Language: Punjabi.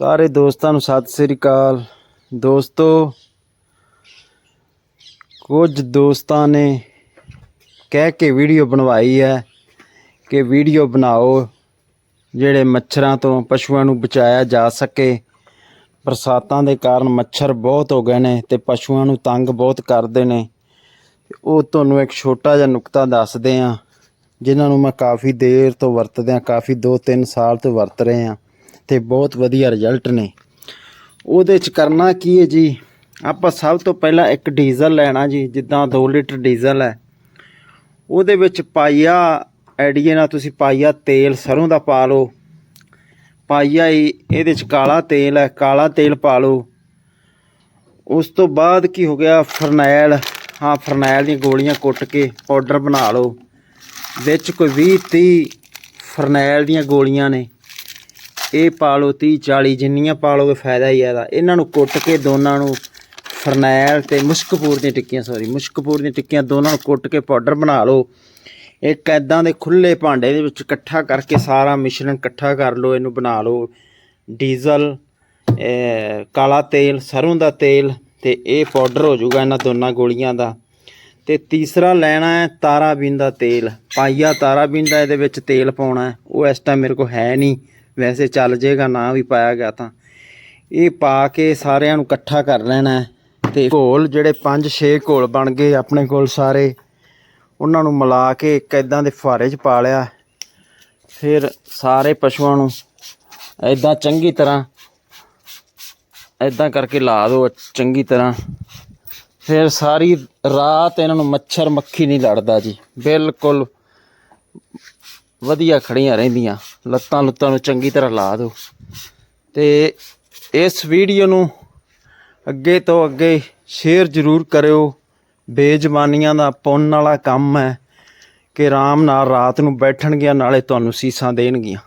ਸਾਰੇ ਦੋਸਤਾਂ ਨੂੰ ਸਤਿ ਸ੍ਰੀ ਅਕਾਲ। ਦੋਸਤੋ, ਕੁਝ ਦੋਸਤਾਂ ਨੇ ਕਹਿ ਕੇ ਵੀਡੀਓ ਬਣਵਾਈ ਹੈ ਕਿ ਵੀਡੀਓ ਬਣਾਓ ਜਿਹੜੇ ਮੱਛਰਾਂ ਤੋਂ ਪਸ਼ੂਆਂ ਨੂੰ ਬਚਾਇਆ ਜਾ ਸਕੇ। ਬਰਸਾਤਾਂ ਦੇ ਕਾਰਨ ਮੱਛਰ ਬਹੁਤ ਹੋ ਗਏ ਨੇ ਤੇ ਪਸ਼ੂਆਂ ਨੂੰ ਤੰਗ ਬਹੁਤ ਕਰਦੇ ਨੇ। ਉਹ ਤੁਹਾਨੂੰ ਇੱਕ ਛੋਟਾ ਜਿਹਾ ਨੁਕਤਾ ਦੱਸਦੇ ਆ ਜਿਨ੍ਹਾਂ ਨੂੰ ਮੈਂ ਕਾਫੀ ਦੇਰ ਤੋਂ ਵਰਤਦਿਆਂ ਕਾਫੀ 2-3 ਸਾਲ ਤੋਂ ਵਰਤ ਰਹੇ ਆ ਤੇ ਬਹੁਤ ਵਧੀਆ ਰਿਜ਼ਲਟ ਨੇ। ਉਹਦੇ ਚ ਕਰਨਾ ਕੀ ਹੈ ਜੀ? ਆਪਾਂ ਸਭ ਤੋਂ ਪਹਿਲਾਂ ਇੱਕ ਡੀਜ਼ਲ ਲੈਣਾ ਜੀ, ਜਿੱਦਾਂ 2 ਲੀਟਰ ਡੀਜ਼ਲ ਹੈ। ਉਹਦੇ ਵਿੱਚ ਪਾਈਆ ਐਡੀਏ ਨਾਲ ਤੁਸੀਂ ਪਾਈਆ ਤੇਲ, ਸਰੋਂ ਦਾ ਪਾ ਲਓ। ਪਾਈਆ ਇਹਦੇ ਚ ਕਾਲਾ ਤੇਲ ਹੈ, ਕਾਲਾ ਤੇਲ ਪਾ ਲਓ। ਉਸ ਤੋਂ ਬਾਅਦ ਕੀ ਹੋ ਗਿਆ? ਫਰਨੈਲ, ਹਾਂ, ਫਰਨੈਲ ਦੀਆਂ ਗੋਲੀਆਂ ਕੁੱਟ ਕੇ ਪਾਊਡਰ ਬਣਾ ਲਓ। ਵਿੱਚ ਕੋਈ 20 30 ਫਰਨੈਲ ਦੀਆਂ ਗੋਲੀਆਂ ਨੇ। ਇਹ ਪਾ ਲਓ 30 40 ਜਿੰਨੀਆਂ ਪਾ ਲਓਗੇ ਫਾਇਦਾ ਹੀ ਹੈ ਇਹਨਾਂ ਨੂੰ ਕੁੱਟ ਕੇ ਦੋਨਾਂ ਨੂੰ ਫਰਨੈਲ ਤੇ ਮੁਸ਼ਕਪੂਰ ਦੀਆਂ ਟਿੱਕੀਆਂ ਸੌਰੀ ਮੁਸ਼ਕਪੂਰ ਦੀਆਂ ਟਿੱਕੀਆਂ ਦੋਨਾਂ ਨੂੰ ਕੁੱਟ ਕੇ ਪਾਊਡਰ ਬਣਾ ਲਓ। ਇੱਕ ਐਦਾਂ ਦੇ ਖੁੱਲੇ ਭਾਂਡੇ ਦੇ ਵਿੱਚ ਇਕੱਠਾ ਕਰਕੇ ਸਾਰਾ ਮਿਸ਼ਰਣ ਇਕੱਠਾ ਕਰ ਲਓ, ਇਹਨੂੰ ਬਣਾ ਲਓ। ਡੀਜ਼ਲ ਕਾਲਾ ਤੇਲ, ਸਰੋਂ ਦਾ ਤੇਲ ਤੇ ਇਹ ਪਾਊਡਰ ਹੋ ਜਾਊਗਾ ਇਹਨਾਂ ਦੋਨਾਂ ਗੋਲੀਆਂ ਦਾ। ਤੇ ਤੀਸਰਾ ਲੈਣਾ ਹੈ ਤਾਰਾਬੀਨ ਦਾ ਤੇਲ। ਪਾਈਆ ਤਾਰਾਬੀਨ ਦਾ ਇਹਦੇ ਵਿੱਚ ਤੇਲ ਪਾਉਣਾ ਉਹ ਇਸ ਟਾਈਮ ਮੇਰੇ ਕੋਲ ਹੈ ਨਹੀਂ। ਵੈਸੇ ਚੱਲ ਜੇਗਾ, ਨਾ ਵੀ ਪਾਇਆ ਗਿਆ ਤਾਂ। ਇਹ ਪਾ ਕੇ ਸਾਰਿਆਂ ਨੂੰ ਇਕੱਠਾ ਕਰ ਲੈਣਾ ਹੈ ਤੇ ਘੋਲ ਜਿਹੜੇ 5-6 ਘੋਲ ਬਣ ਗਏ ਆਪਣੇ ਕੋਲ ਸਾਰੇ, ਉਹਨਾਂ ਨੂੰ ਮਿਲਾ ਕੇ ਇੱਕ ਇਦਾਂ ਦੇ ਫੁਹਾਰੇ 'ਚ ਪਾ ਲਿਆ। ਫਿਰ ਸਾਰੇ ਪਸ਼ੂਆਂ ਨੂੰ ਇਦਾਂ ਚੰਗੀ ਤਰ੍ਹਾਂ ਇਦਾਂ ਕਰਕੇ ਲਾ ਦਿਓ ਚੰਗੀ ਤਰ੍ਹਾਂ। ਫਿਰ ਸਾਰੀ ਰਾਤ ਇਹਨਾਂ ਨੂੰ ਮੱਛਰ ਮੱਖੀ ਨਹੀਂ ਲੜਦਾ ਜੀ। ਬਿਲਕੁਲ ਵਧੀਆ ਖੜੀਆਂ ਰਹਿੰਦੀਆਂ। ਲੱਤਾਂ ਲੁੱਤਾਂ ਨੂੰ ਚੰਗੀ ਤਰ੍ਹਾਂ ਲਾ ਦਿਓ। ਤੇ ਇਸ ਵੀਡੀਓ ਨੂੰ ਅੱਗੇ ਤੋਂ ਅੱਗੇ ਸ਼ੇਅਰ ਜ਼ਰੂਰ ਕਰਿਓ। ਬੇਜ਼ਬਾਨੀਆਂ ਦਾ ਪੁੰਨ ਵਾਲਾ ਕੰਮ ਹੈ ਕਿ ਆਰਾਮ ਨਾਲ ਰਾਤ ਨੂੰ ਬੈਠਣਗੀਆਂ, ਨਾਲੇ ਤੁਹਾਨੂੰ ਸੀਸਾਂ ਦੇਣਗੀਆਂ।